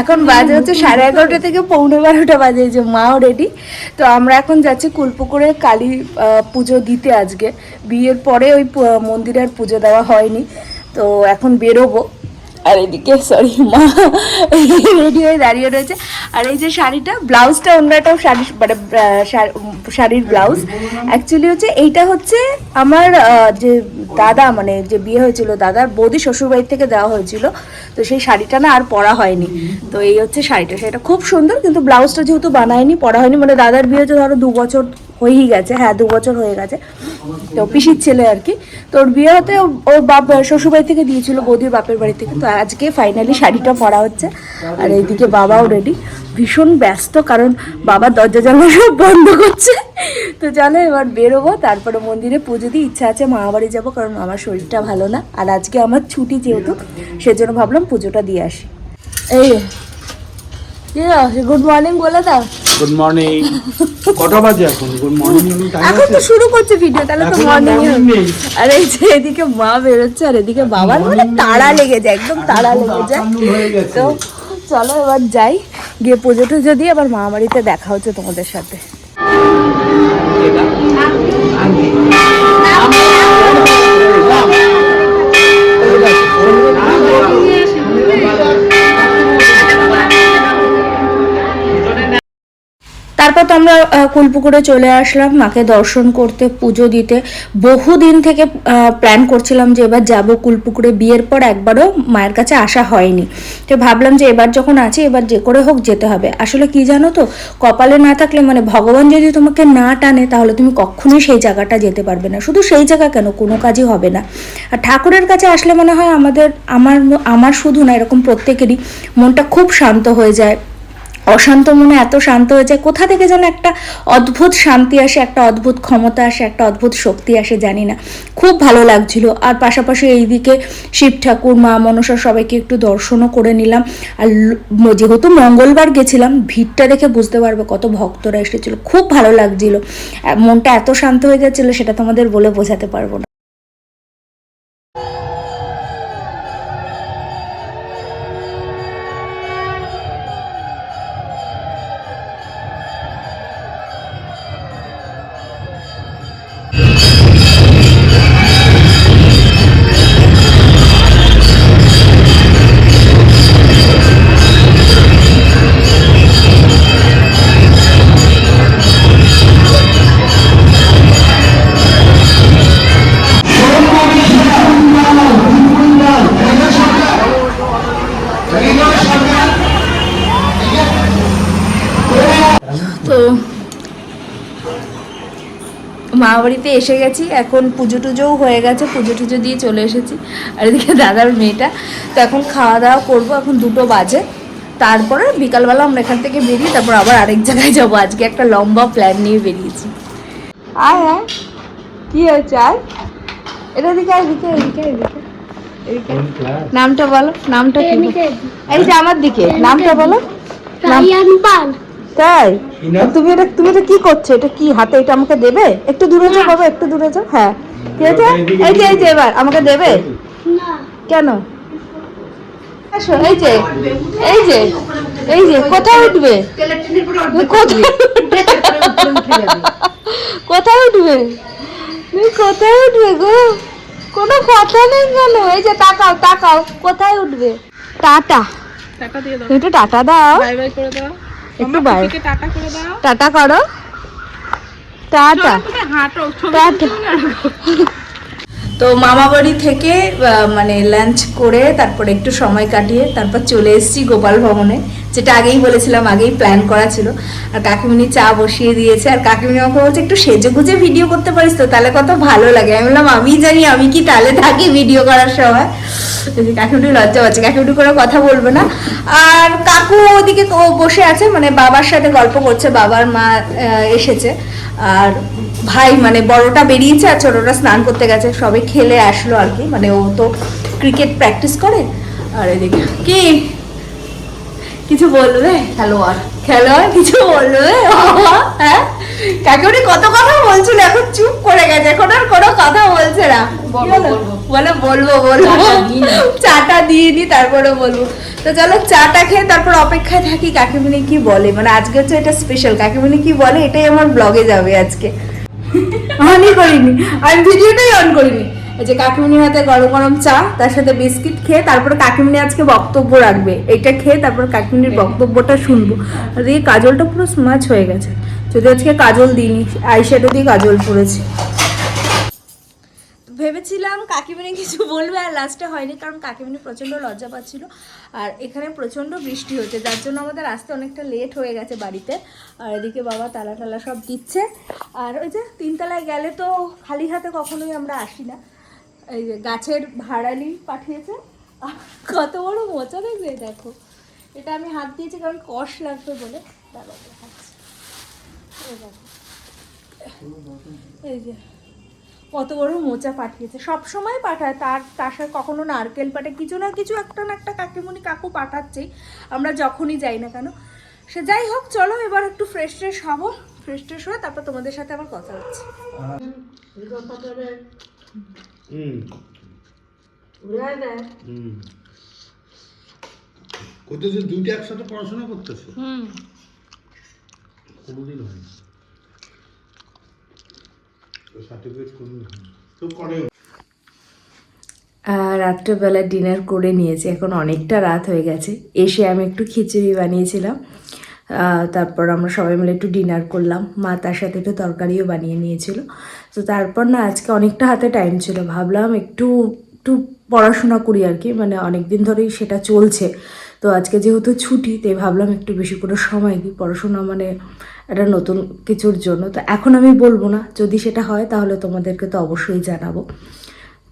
এখন বাজে হচ্ছে সাড়ে এগারোটা থেকে পৌনে বারোটা বাজে যে মাও রেডি তো আমরা এখন যাচ্ছি কুলপুকুরে কালী পুজো দিতে আজকে। বিয়ের পরে ওই মন্দিরের মন্দিরে পুজো দেওয়া হয়নি। তো এখন বেরোবো। আর এদিকে সরি মা। রেডি হয়ে দাঁড়িয়ে রয়েছে। আর এই যে শাড়িটা, ব্লাউজটা অন্যটাও শাড়ি মানে শাড়ির ব্লাউজ। অ্যাকচুয়ালি হচ্ছে এইটা হচ্ছে আমার যে দাদা মানে যে বিয়ে হয়েছিল দাদার, বৌদি শ্বশুরবাড়ি থেকে দেওয়া হয়েছিল। তো সেই শাড়িটা না আর পরা হয়নি। তো এই হচ্ছে শাড়িটা। সেটা খুব সুন্দর, কিন্তু ব্লাউজটা যেহেতু বানায়নি, পরা হয়নি মানে দাদার বিয়ে হচ্ছে ধরো দু বছর হয়েই গেছে হ্যাঁ দু বছর হয়ে গেছে। তো পিসির ছেলে আর কি। তো ওর বিয়ে হতে ওর বাপ শ্বশুরবাড়ি থেকে দিয়েছিল, বৌদির বাপের বাড়ি থেকে। তো আজকে ফাইনালি শাড়িটা পরা হচ্ছে। আর এইদিকে বাবাও রেডি ভীষণ ব্যস্ত, কারণ বাবা দরজা জানলা সব বন্ধ করছে। তো চলো এবার বেরোবো, তারপরে মন্দিরে পুজো দিয়ে ইচ্ছা আছে মামা বাড়ি যাব, কারণ আমার শরীরটা ভালো না। আর আজকে আমার ছুটি যেহেতু, সেজন্য ভাবলাম পুজোটা দিয়ে আসি। এই গুড মর্নিং বলে দাও। গুড মর্নিং কটা বাজে এখন? গুড মর্নিং এখন তো শুরু করছে ভিডিও তাহলে তো মর্নিং আরে এই যে এদিকে মা বেরোচ্ছে আর এদিকে বাবার মানে তাড়া লেগে যায় একদম তাড়া লেগে যায় তো চলো এবার যাই গিয়ে পুজো টুজো দিয়ে আবার মা বাড়িতে দেখা হচ্ছে তোমাদের সাথে। তারপর তো আমরা কুলপুকুরে চলে আসলাম, মাকে দর্শন করতে, পুজো দিতে। বহুদিন থেকে প্ল্যান করছিলাম যে এবার যাব কুলপুকুরে, বিয়ের পর একবারও মায়ের কাছে আসা হয়নি। তো ভাবলাম যে এবার যখন আছি, এবার যে করে হোক যেতে হবে। আসলে কি জানো তো, কপালে না থাকলে মানে ভগবান যদি তোমাকে না টানে, তাহলে তুমি কখনোই সেই জায়গাটা যেতে পারবে না। শুধু সেই জায়গা কেন? কোনো কাজই হবে না। আর ঠাকুরের কাছে আসলে মনে হয় আমাদের, আমার আমার শুধু না, এরকম প্রত্যেকেরই মনটা খুব শান্ত হয়ে যায়। অশান্ত মনে এত শান্ত হয়ে যায়, কোথা থেকে যেন একটা অদ্ভুত শান্তি আসে, একটা অদ্ভুত ক্ষমতা আসে, একটা অদ্ভুত শক্তি আসে জানি না। খুব ভালো লাগছিল। আর পাশাপাশি এইদিকে শিব ঠাকুর, মা মনসা সবাইকে একটু দর্শনও করে নিলাম। আর যেহেতু মঙ্গলবার গেছিলাম, ভিড়টা দেখে বুঝতে পারবে কত ভক্তরা এসেছিল। খুব ভালো লাগছিল। মনটা এত শান্ত হয়ে গেছিল, সেটা তোমাদের বলে বোঝাতে পারব না। মা বাড়িতে এসে গেছি এখন পুজো টুজোও হয়ে গেছে পুজো টুজো দিয়ে চলে এসেছি। আর এদিকে দাদার মেয়েটা তো এখন খাওয়া দাওয়া করব এখন দুটো বাজে। তারপরে বিকালবেলা আমরা এখান থেকে বেরিয়ে তারপর আবার আরেক জায়গায় যাব। আজকে একটা লম্বা প্ল্যান নিয়ে বেরিয়েছি। আয় আয়। কি হয়েছে আয়। এটা দিকে এদিকে এদিকে এদিকে। এদিকে নামটা বলো নামটা কি এই যে আমার দিকে নামটা বলো। নাম রায়ান পাল। তাই? তুমি এটা তুমি এটা কি করছ? এটা কি হাতে? এটা আমাকে দেবে? একটু দূরে যাও বাবা একটু দূরে যাও। হ্যাঁ। ঠিক আছে? এই যে এই যে এবার আমাকে দেবে? না। কেন? আসো এই যে এই যে এই যে কোথায় উঠবে? কোথায় কোথায় উঠবে? তুমি কোথায় উঠবে গো? কোনো কথা নেই কেন? এই যে তাকাও তাকাও কোথায় উঠবে? টাটা। টাকা দিয়ে দাও। একটু টাটা দাও। বাই বাই করে দাও। একটু বাইরে টাটা করে দাও। টাটা করো। টাটা। তুমি হাঁটো টাটা। তো মামা বাড়ি থেকে আহ, মানে লাঞ্চ করে তারপরে একটু সময় কাটিয়ে তারপর চলে এসেছি গোপাল ভবনে। যেটা আগেই বলেছিলাম, আগেই প্ল্যান করা ছিল। আর কাকিমণি চা বসিয়ে দিয়েছে। আর কাকিমণি আমাকে বলছে, একটু সেজে গুজে ভিডিও করতে পারিস তো, তাহলে কত ভালো লাগে। আমি বললাম আমি জানি, আমি কি তালে থাকি ভিডিও করার সময়? এই লজ্জা পাচ্ছে কাকিমণি করে কথা বলবে না। আর কাকু ওদিকে বসে আছে মানে বাবার সাথে গল্প করছে, বাবার মা এসেছে। আর ভাই মানে বড়টা বেরিয়েছে আর ছোটটা স্নান করতে গেছে সবে খেলে আসলো আর কি। মানে ও তো ক্রিকেট প্র্যাকটিস করে। আর এদিকে, কি? কিছু বলবে? খেলোয়াড়। খেলোয়াড় কিছু বলবে? হ্যাঁ? কাকিমণি কত কথা বলছিল? এখন চুপ করে গেছে। এখন আর কোনো কথা বলছে না। বলে? বলব। বলব চাটা দিয়ে নি তারপরে বলব। তো চলো চাটা খেয়ে তারপর অপেক্ষায় থাকি কাকিমণি কি বলে। মানে আজকে হচ্ছে এটা স্পেশাল কাকিমণি কি বলে? এটাই আমার ব্লগে যাবে আজকে। অনই করিনি। আমি ভিডিওটাই অন করিনি। এই যে কাকিমণির হাতে গরম গরম চা তার সাথে বিস্কিট খেয়ে তারপরে কাকিমণি আজকে বক্তব্য রাখবে। এটা খেয়ে তারপর কাকিমণির বক্তব্যটা শুনব। আর এই কাজলটা পুরো স্মাচ হয়ে গেছে। যদি আজকে কাজল দিইনি আইশ্যাডো দিয়ে কাজল পরেছি। ভেবেছিলাম কাকিমণি কিছু বলবে আর লাস্টে হয়নি কারণ কাকিমণি প্রচণ্ড লজ্জা পাচ্ছিল। আর এখানে প্রচণ্ড বৃষ্টি হচ্ছে যার জন্য আমাদের আসতে অনেকটা লেট হয়ে গেছে বাড়িতে। আর এদিকে বাবা তালা টালা সব দিচ্ছে। আর ওই যে তিনতলায় গেলে তো খালি হাতে কখনোই আমরা আসি না। এই যে গাছের ভাড়ালি পাঠিয়েছে। কত বড় মোচা দেখবে? দেখো। এটা আমি হাত দিয়েছি কারণ কষ লাগবে বলে। এই যে, কত বড় মোচা পাঠিয়েছে। সব সময় পাঠায়। তার তার সাথে কখনো নারকেল পাঠায় কিছু না কিছু একটা না একটা কাকিমুনি কাকু পাঠাচ্ছেই। আমরা যখনই যাই না কেন। সে যাই হোক, চলো এবার একটু ফ্রেশ ট্রেশ হব। ফ্রেশ ট্রেশ হয়ে তারপর তোমাদের সাথে আবার কথা হচ্ছে। হুম। হুম। কোথাও দুইটা একসাথে পড়াশোনা করতেছো? হুম। কোনোদিন হয়নি সার্টিফিকেট কোনোদিন হয়নি তো করে রাত্রেবেলা ডিনার করে নিয়েছি। এখন অনেকটা রাত হয়ে গেছে। এসে আমি একটু খিচুড়ি বানিয়েছিলাম। তারপর আমরা সবাই মিলে একটু ডিনার করলাম। মা তার সাথে একটু তরকারিও বানিয়ে নিয়েছিল। তো তারপর না, আজকে অনেকটা হাতে টাইম ছিল। ভাবলাম একটু একটু পড়াশোনা করি আর কি। মানে অনেক দিন ধরেই সেটা চলছে। তো আজকে যেহেতু ছুটি, তাই ভাবলাম একটু বেশি করে সময় দিই। পড়াশোনা মানে একটা নতুন কিছুর জন্য। তো এখন আমি বলব না, যদি সেটা হয় তাহলে তোমাদেরকে তো অবশ্যই জানাব।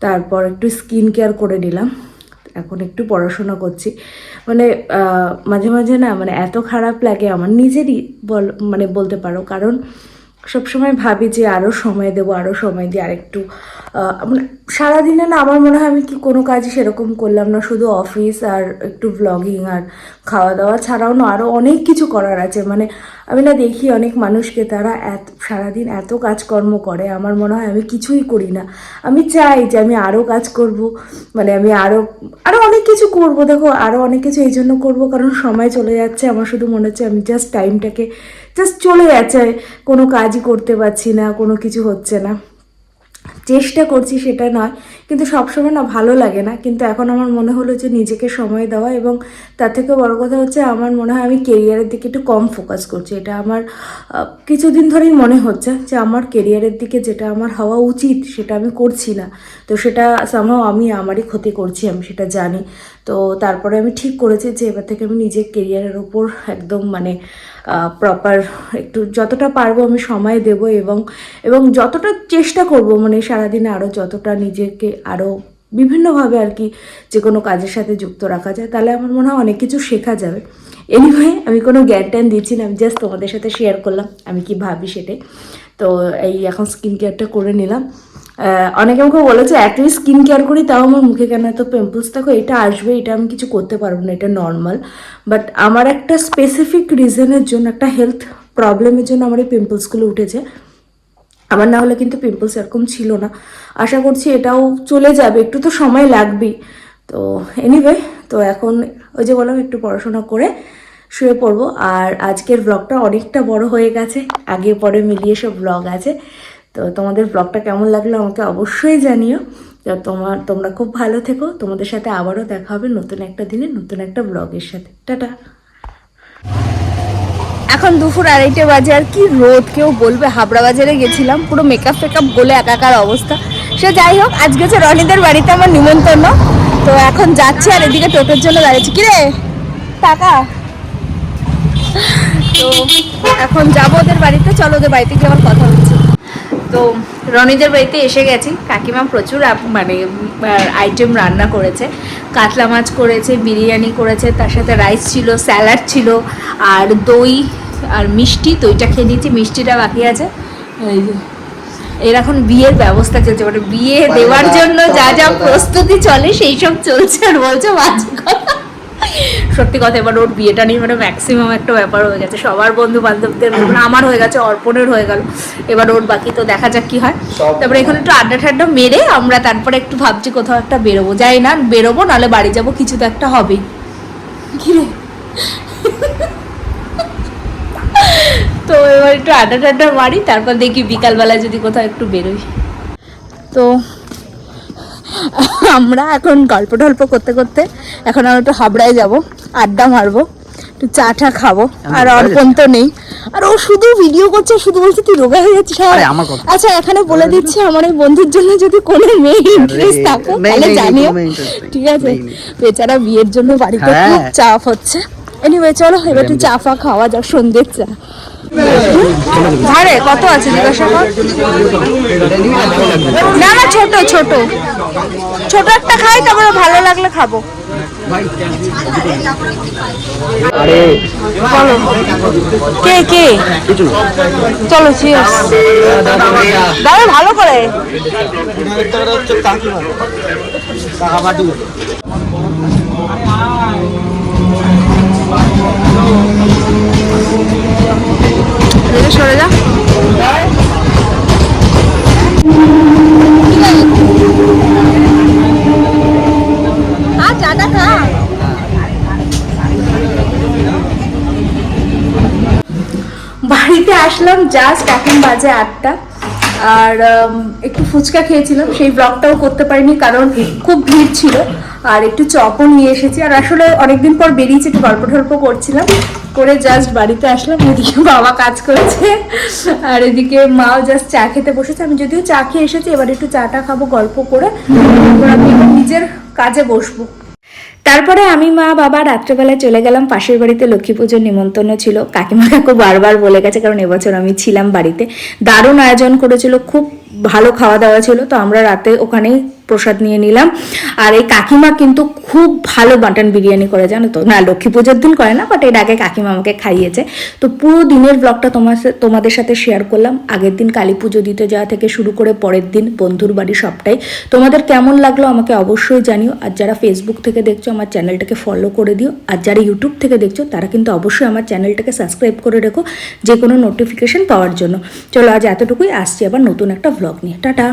তারপর একটু স্কিন কেয়ার করে নিলাম। এখন একটু পড়াশোনা করছি। মানে মাঝে মাঝে না মানে এত খারাপ লাগে আমার। নিজেরই বল মানে বলতে পারো। কারণ সবসময় ভাবি যে আরও সময় দেবো আরও সময় দিয়ে আরেকটু মানে সারাদিনে না আমার মনে হয় আমি কি কোনো কাজই সেরকম করলাম না, শুধু অফিস আর একটু ব্লগিং আর খাওয়া দাওয়া ছাড়াও না আরও অনেক কিছু করার আছে। মানে আমি না দেখি অনেক মানুষকে তারা এত, সারাদিন এত কাজকর্ম করে, আমার মনে হয় আমি কিছুই করি না। আমি চাই যে আমি আরও কাজ করব মানে আমি আরও আরও অনেক কিছু করব। দেখো আরও অনেক কিছু এই জন্য করব কারণ সময় চলে যাচ্ছে। আমার শুধু মনে হচ্ছে আমি জাস্ট টাইমটাকে জাস্ট চলে যাচ্ছে কোনো কাজই করতে পারছি না, কোনো কিছু হচ্ছে না। চেষ্টা করছি সেটা নয়, কিন্তু সবসময় না ভালো লাগে না। কিন্তু এখন আমার মনে হলো যে নিজেকে সময় দেওয়া এবং তার থেকে বড় কথা হচ্ছে আমার মনে হয় আমি কেরিয়ারের দিকে একটু কম ফোকাস করছি। এটা আমার কিছুদিন ধরেই মনে হচ্ছে যে আমার কেরিয়ারের দিকে যেটা আমার হওয়া উচিত সেটা আমি করছি না। তো সেটা সামহাও আমি আমারই ক্ষতি করছি, আমি সেটা জানি। তো তারপরে আমি ঠিক করেছি যে এবার থেকে আমি নিজের কেরিয়ারের ওপর একদম মানে প্রপার একটু যতটা পারব আমি সময় দেব এবং এবং যতটা চেষ্টা করব মানে সারাদিনে আরও যতটা নিজেকে আরও বিভিন্নভাবে আর কি যে কোনো কাজের সাথে যুক্ত রাখা যায়, তাহলে আমার মনে হয় অনেক কিছু শেখা যাবে। এনিওয়ে আমি কোনো জ্ঞান ট্যান দিচ্ছি না, আমি জাস্ট তোমাদের সাথে শেয়ার করলাম, আমি কি ভাবি সেটাই। তো এই এখন স্কিন কেয়ারটা করে নিলাম। অনেকে আমাকে বলেছে এত স্কিন কেয়ার করি, তাও আমার মুখে কেন এত পিম্পলস দেখো, এটা আসবে, এটা আমি কিছু করতে পারব না, এটা নর্মাল বাট আমার একটা স্পেসিফিক রিজনের জন্য, একটা হেলথ প্রবলেমের জন্য আমার এই পিম্পলসগুলো উঠেছে। আমার না হলে কিন্তু পিম্পলস এরকম ছিল না। আশা করছি এটাও চলে যাবে, একটু তো সময় লাগবেই। তো এনিওয়ে তো এখন ওই যে বললাম, একটু পড়াশোনা করে শুয়ে পড়ব। আর আজকের ব্লগটা অনেকটা বড় হয়ে গেছে। আগে পরে মিলিয়ে সব ব্লগ আছে। তো তোমাদের ব্লগটা কেমন লাগল আমাকে অবশ্যই জানিও। তো তোমার, তোমরা খুব ভালো থেকো। তোমাদের সাথে আবারও দেখা হবে নতুন একটা দিনে, নতুন একটা ব্লগের সাথে। টাটা। এখন দুপুর আড়াইটে বাজে আর কি রোদ, কেউ বলবে হাবড়া বাজারে গেছিলাম, পুরো মেকআপ ফেকআপ বলে একাকার অবস্থা। সে যাই হোক আজকে হচ্ছে রনিদের বাড়িতে আমার নিমন্ত্রণ। তো এখন যাচ্ছি আর এদিকে টোটোর জন্য দাঁড়িয়েছি। কিরে? টাকা? তো এখন যাব ওদের বাড়িতে, চলো ওদের বাড়িতে গিয়ে আমার কথা হচ্ছে তো রনিদের বাড়িতে এসে গেছি। কাকিমা প্রচুর মানে আইটেম রান্না করেছে। কাতলা মাছ করেছে বিরিয়ানি করেছে তার সাথে রাইস ছিল স্যালাড ছিল আর দই আর মিষ্টি দইটা খেয়ে নিয়েছি মিষ্টিটা বাকি আছে। এর এখন বিয়ের ব্যবস্থা চলছে মানে বিয়ে দেওয়ার জন্য যা যা প্রস্তুতি চলে সেই সব চলছে আর বলছে মাছ কথা। সত্যি কথা এবার ওর বিয়েটা নিয়ে মানে ম্যাক্সিমাম একটা ব্যাপার হয়ে গেছে। সবার বন্ধু বান্ধবদের মানে আমার হয়ে গেছে অর্পণের হয়ে গেল। এবার ওর বাকি তো দেখা যাক কি হয়। তারপরে এখানে একটু আড্ডা ঠাড্ডা মেরে আমরা তারপরে একটু ভাবছি কোথাও একটা বেরোবো। যাই না বেরোবো নাহলে বাড়ি যাব কিছু তো একটা হবেই। কি রে? তো এবার একটু আড্ডা টাড্ডা মারি তারপর দেখি বিকালবেলা যদি কোথাও একটু বেরোই। তো আমরা এখন গল্প টল্প করতে করতে এখন আমরা একটু হাবড়ায় যাব আড্ডা মারবো একটু চা টা খাব আর অর্পণ তো নেই আর ও শুধু ভিডিও করছে শুধু বলছে তুই রোগা হয়ে যাচ্ছিস। আচ্ছা এখানে বলে দিচ্ছি আমার এই বন্ধুর জন্য যদি কোনো মেয়ে ইন্টারেস্ট থাকে তাহলে জানিও। ঠিক আছে। বেচারা বিয়ের জন্য বাড়িতে হ্যাঁ। খুব চাপ হচ্ছে এনিওয়ে চলো এবার একটু চা ফা খাওয়া যাক সন্ধ্যের চা ধারে কত আছে জিজ্ঞাসা কর। না না ছোট ছোট। ছোট একটা খাই তারপরে ভালো লাগলে খাব। কে কে? চলো দাদা ভালো করে। এদিকে সরে যা। খা চাটা খা। বাড়িতে আসলাম জাস্ট এখন বাজে আটটা। আর একটু ফুচকা খেয়েছিলাম সেই ব্লগটাও করতে পারিনি কারণ খুব ভিড় ছিল। আর একটু চপও নিয়ে এসেছি। আর আসলে অনেকদিন পর বেরিয়েছি একটু গল্প টল্প করছিলাম। করে জাস্ট বাড়িতে আসলাম, এদিকে বাবা কাজ করেছে, আর এদিকে মাও জাস্ট চা খেতে বসেছে। আমি যদিও চা খেয়ে এসেছি, এবার একটু চাটা খাব, গল্প করে আমি নিজের কাজে বসবো। তারপরে আমি, মা, বাবা রাত্রেবেলায় চলে গেলাম, পাশের বাড়িতে লক্ষ্মী পুজোর নিমন্ত্রণ ছিল। কাকিমা কাকু বারবার বলে গেছে, কারণ এবছর আমি ছিলাম বাড়িতে। দারুণ আয়োজন করেছিল, খুব ভালো খাওয়া দাওয়া ছিল, তো আমরা রাতে ওখানেই প্রসাদ নিয়ে নিলাম। আর এই কাকিমা কিন্তু খুব ভালো মাটন বিরিয়ানি করে, জানো তো? না, লক্ষ্মী পুজোর দিন করে না বাট এর আগে কাকিমা আমাকে খাইয়েছে। তো পুরো দিনের ব্লগটা তোমার তোমাদের সাথে শেয়ার করলাম। আগের দিন কালী পুজো দিতে যাওয়া থেকে শুরু করে পরের দিন বন্ধুর বাড়ি সবটাই। তোমাদের কেমন লাগল আমাকে অবশ্যই জানিও। আর যারা ফেসবুক থেকে দেখছ, আমার চ্যানেলটাকে ফলো করে দিও। আর যারা ইউটিউব থেকে দেখছ, তারা কিন্তু অবশ্যই আমার চ্যানেলটাকে সাবস্ক্রাইব করে রেখো যে কোনো নোটিফিকেশন পাওয়ার জন্য। চলো আজ এতটুকুই, আসছি আবার নতুন একটা ভ্লগ নিয়ে। টাটা।